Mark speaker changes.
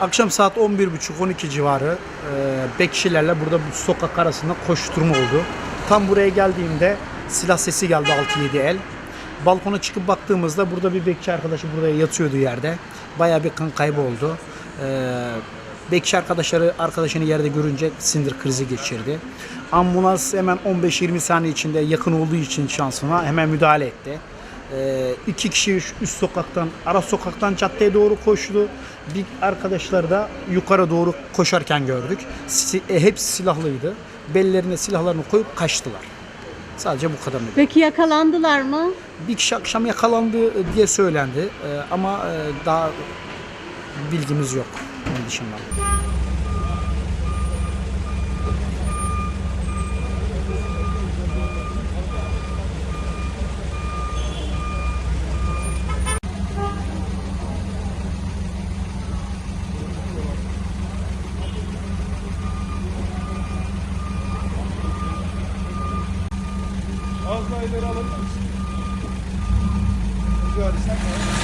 Speaker 1: Akşam saat 11.30-12 civarı e, bekçilerle burada bu sokak arasında koşturma oldu. Tam buraya geldiğimde silah sesi geldi 6-7 el. Balkona çıkıp baktığımızda burada bir bekçi arkadaşı burada yatıyordu yerde. Bayağı bir kan kaybı oldu. E, bekçi arkadaşları arkadaşını yerde görünce sindir krizi geçirdi. Ambulans hemen 15-20 saniye içinde yakın olduğu için şansına hemen müdahale etti. Ee, iki kişi üst sokaktan, ara sokaktan caddeye doğru koştu. Bir arkadaşlar da yukarı doğru koşarken gördük. E, hepsi silahlıydı. Bellerine silahlarını koyup kaçtılar. Sadece bu kadar.
Speaker 2: Peki yakalandılar mı?
Speaker 1: Bir kişi akşam yakalandı diye söylendi Ee, ama e, daha bilgimiz yok onun dışında.
Speaker 3: Az daha ileri alabilir misin? Rica etsem.